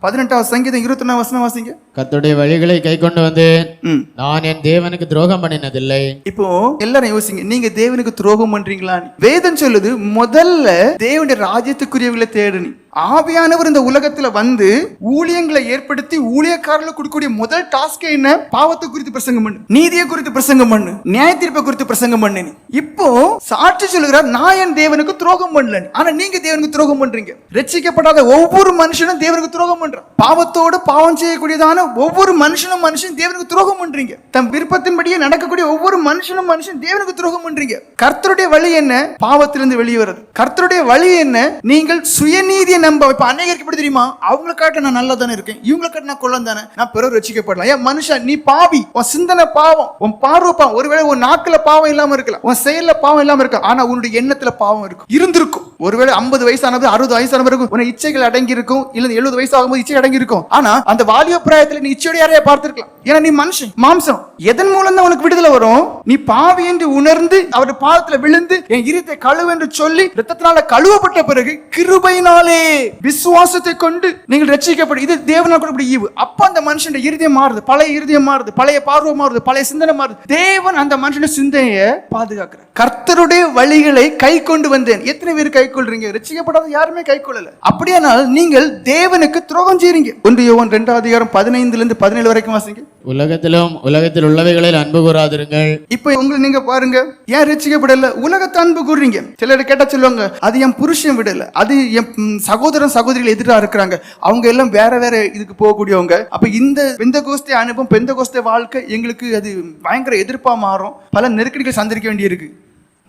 பதினெட்டாவது சங்கீதம் இருபத்தி ஒன்னாம் வசனம் வாசிங்க. கர்த்தருடைய வழிகளை கை கொண்டு வந்தேன். ம். நான் என் தேவனுக்கு துரோகம் பண்ணினதில்லை. இப்போ எல்லாரும் யோசிங்க நீங்க தேவனுக்கு துரோகம் பண்றீங்களா? வேதம் சொல்லுது முதல்ல தேவனுடைய ராஜ்யத்துக்குரியவர்களை தேடுனி. ஆவியானவர் இந்த உலகத்துல வந்து ஊழியங்களை ஏற்படுத்தி ஊழியக்காரர்கள் கொடுக்கக்கூடிய முதல் டாஸ்க் என்ன? பாவத்தை குறித்து பிரசங்கம் பண்ணு. நீதியை குறித்து பிரசங்கம் பண்ணு. நியாய தீர்ப்பை குறித்து பிரசங்கம் பண்ணு. இப்போ சாட்சி சொல்லுகிறார் நான் என் தேவனுக்கு துரோகம் பண்ணல ஆனா நீங்க தேவனுக்கு துரோகம் பண்றீங்க. ரட்சிக்கப்படாத ஒவ்வொரு மனுஷனும் தேவனுக்கு துரோகம் பண்றான். பாவத்தோடு பாவம் செய்யக்கூடியதான ஒவ்வொரு மனுஷனும் மனுஷன் தேவனுக்கு துரோகம் பண்றீங்க. தம் விருப்பத்தின்படியே நடக்கக்கூடிய ஒவ்வொரு மனுஷனும் மனுஷன் தேவனுக்கு துரோகம் பண்றீங்க. கர்த்தருடைய வழி என்ன? பாவத்திலிருந்து வெளியே வர்றது. கர்த்தருடைய வழி என்ன? நீங்கள் சுயநீதியை நம்ம இப்ப அநேகருக்கு எப்படி தெரியுமா? அவங்கள காட்ட நான் நல்லா தானே இருக்கேன். இவங்களை காட்ட நான் கொள்ளம் தானே நான் பிறர் ரசிக்கப்படலாம் ஏன் மனுஷன் நீ பாவி. உன் சிந்தனை பாவம். உன் பார்வை பாவம். ஒருவேளை உன் நாக்குல பாவம் இல்லாம இருக்கலாம். உன் செயல்ல பாவம் இல்லாம இருக்கலாம். ஆனா உன்னுடைய எண்ணத்துல பாவம் இருக்கும். இருந்திருக்கும். ஒருவேளை ஐம்பது வயசானது அறுபது வயசான இருக்கும். உன இச்சைகள் அடங்கி இருக்கும் இல்ல எழுபது வயசு ஆகும்போது இச்சை அடங்கி இருக்கும் ஆனா அந்த வாலிய பிராயத்துல நீ இச்சையோட யாரையா பார்த்திருக்கலாம்? ஏன்னா நீ மனுஷன் மாம்சம். எதன் மூலம் தான் உனக்கு விடுதலை வரும்? நீ பாவி என்று உணர்ந்து அவருடைய பாதத்துல விழுந்து என் இருத்தை கழுவு என்று சொல்லி ரத்தத்தினால கழுவப்பட்ட பிறகு கிருபையினாலே விசுவாசத்தை கொண்டு நீங்கள் ரச்சிக்கப்படும் இது தேவனால் கூட ஈவு. அப்ப அந்த மனுஷன் இருதயம் மாறுது. பழைய இருதயம் மாறுது. பழைய பார்வை மாறுது. பழைய சிந்தனை மாறுது. தேவன் அந்த மனுஷனுடைய சிந்தனையை பாதுகாக்கிறார். கர்த்தருடைய வழிகளை கை கொண்டு வந்தேன். எத்தனை பேர் கை கொள்றீங்க ரட்சிக்கப்படாத யாருமே கை கொள்ளல அப்படியானால் நீங்கள் தேவனுக்கு துரோகம் செய்றீங்க. ஒன்று யோவான் ரெண்டாவது அதிகாரம் பதினைந்துல இருந்து பதினேழு வரைக்கும் வாசிங்க. உலகத்திலும் உலகத்தில் உள்ளவைகளில் அன்பு கூறாதிருங்கள். இப்போ உங்களை நீங்க பாருங்க. ஏன் ரசிக்கப்படல உலகத்தை அன்பு கூறுறீங்க. சிலர் கேட்டா சொல்லுவாங்க அது என் புருஷன் விடல. அது என் சகோதரன் சகோதரிகள் எதிராக இருக்கிறாங்க. அவங்க எல்லாம் வேற வேற இதுக்கு போகக்கூடியவங்க. அப்ப இந்த பெந்த கோஸ்தே அனுபவம் பெந்த கோஸ்தே வாழ்க்கை எங்களுக்கு அது பயங்கர எதிர்ப்பா மாறும். பல நெருக்கடிகள் சந்திக்க வேண்டியிருக்கு.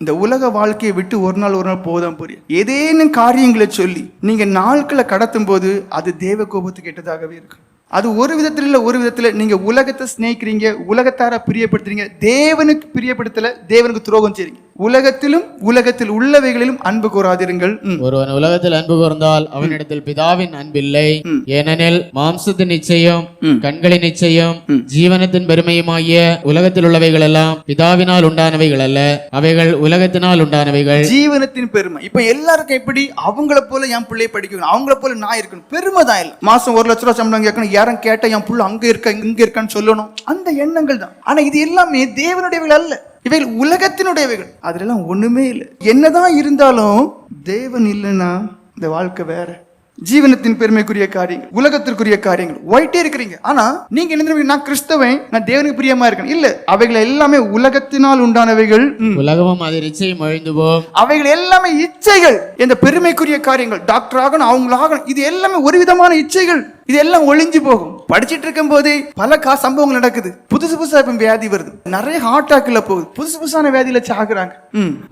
இந்த உலக வாழ்க்கையை விட்டு ஒரு நாள் ஒரு நாள் போதான் புரியும் ஏதேனும் காரியங்களை சொல்லி நீங்க நாட்களை கடத்தும் போது அது தேவ கோபத்துக்கு எட்டதாகவே இருக்கும். அது ஒரு விதத்துல இல்ல ஒரு விதத்துல நீங்க உலகத்தை சிநேகிக்கிறீங்க உலகத்தார பிரியப்படுத்துறீங்க தேவனுக்கு பிரியப்படுத்தல தேவனுக்கு துரோகம் செய்றீங்க. உலகத்திலும் உலகத்தில் உள்ளவைகளிலும் அன்பு கூறாதிருங்கள். ஒருவன் உலகத்தில் அன்பு கூர்ந்தால் அவனிடத்தில் பிதாவின் அன்பில்லை. ஏனெனில் மாம்சத்தின் நிச்சயம் கண்களின் நிச்சயம் ஜீவனத்தின் பெருமையுமாகிய உலகத்தில் உள்ளவைகள் எல்லாம் பிதாவினால் உண்டானவைகள் அல்ல. அவைகள் உலகத்தினால் உண்டானவைகள். ஜீவனத்தின் பெருமை. இப்ப எல்லாருக்கும் எப்படி? அவங்கள போல என் பிள்ளைய படிக்கணும். அவங்கள போல நான் இருக்கணும். பெருமை தான் இல்லை மாசம் ஒரு லட்ச ரூபா சம்பளம் கேட்கணும் யாரும் கேட்டா என் புள்ள அங்க இருக்க இங்க இருக்கான்னு சொல்லணும். அந்த எண்ணங்கள் தான். ஆனா இது எல்லாமே தேவனுடையவைகள் அல்ல. இவைகள் உலகத்தினுடையவைகள். அதுல எல்லாம் ஒண்ணுமே இல்லை. என்னதான் இருந்தாலும் தேவன் இல்லைன்னா இந்த வாழ்க்கை வேற. ஜீவனத்தின் பெருமைக்குரிய காரியங்கள் உலகத்திற்குரிய காரியங்கள். ஒயிட்டே இருக்கிறீங்க. ஆனா நீங்க என்ன? நான் கிறிஸ்தவன் நான் தேவனுக்கு பிரியமா இருக்கேன். இல்ல அவைகள் எல்லாமே உலகத்தினால் உண்டானவைகள். உலகமும் அது நிச்சயம் ஒழிந்து போம் அவைகள் எல்லாமே இச்சைகள். இந்த பெருமைக்குரிய காரியங்கள் டாக்டர் ஆகணும் அவங்களாகணும் இது எல்லாமே ஒரு விதமான இச்சைகள். இது எல்லாம் ஒளிஞ்சு போகும். படிச்சிட்டு இருக்கும் போதே பல கா சம்பவங்கள் நடக்குது. புதுசு புதுசா இப்ப வியாதி வருது. நிறைய ஹார்ட் அட்டாக்ல போகுது. புதுசு புதுசான வியாதியில சாகுறாங்க.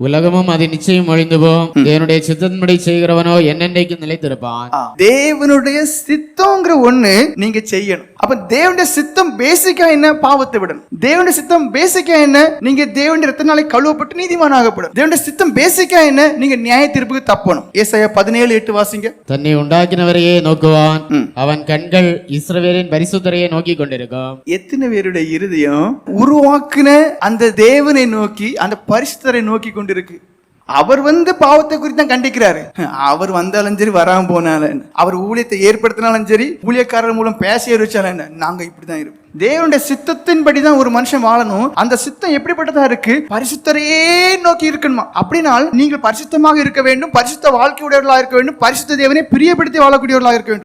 உலகமும் அது நிச்சயம் ஒழிந்து போம். தேவனுடைய சித்தத்தின்படி செய்கிறவனோ என்னென்றைக்கும் நிலைத்திருப்பான்? தேவனுடைய சித்தம்ங்கிற ஒண்ணு நீங்க செய்யணும். அப்ப தேவனுடைய சித்தம் பேசிக்கா என்ன? பாவத்தை விடணும். தேவனுடைய சித்தம் பேசிக்கா என்ன? நீங்க தேவனுடைய ரத்தனாலே கழுவப்பட்டு நீதிமான் ஆகப்படும். தேவனுடைய சித்தம் பேசிக்கா என்ன? நீங்க நியாய தீர்ப்புக்கு தப்பணும். ஏசாயா பதினேழு எட்டு வாசிங்க. தன்னை உண்டாக்கினவரையே நோக்குவான். அவன் கண்கள் இஸ்ரவேலின் பரிசுத்தரையே நோக்கி கொண்டிருக்கோம். எத்தனை பேருடைய இருதயம் உருவாக்குன அந்த தேவனை நோக்கி அந்த பரிசுத்தரை நோக்கி கொண்டிருக்கு. அவர் வந்து பாவத்தை குறித்து தான் கண்டிக்கிறாரு. அவர் வந்தாலும் சரி வராம போனாலும் அவர் ஊழியத்தை ஏற்படுத்தினாலும் சரி ஊழியக்காரர் மூலம் பேச வச்சாலும் நாங்க இப்படிதான் இருப்போம். தேவனுடைய சித்தத்தின்படி தான் ஒரு மனுஷன் வாழணும். அந்த சித்தம் எப்படிப்பட்டதா இருக்கு? பரிசுத்தரையே நோக்கி இருக்கணுமா? அப்படினால் நீங்கள் பரிசுத்தமாக இருக்க வேண்டும் பரிசுத்த வாழ்க்கையுடையவர்களாக இருக்க வேண்டும் பரிசுத்த தேவனை பிரியப்படுத்தி வாழக்கூடியவர்களாக இருக்க வேண்டும்.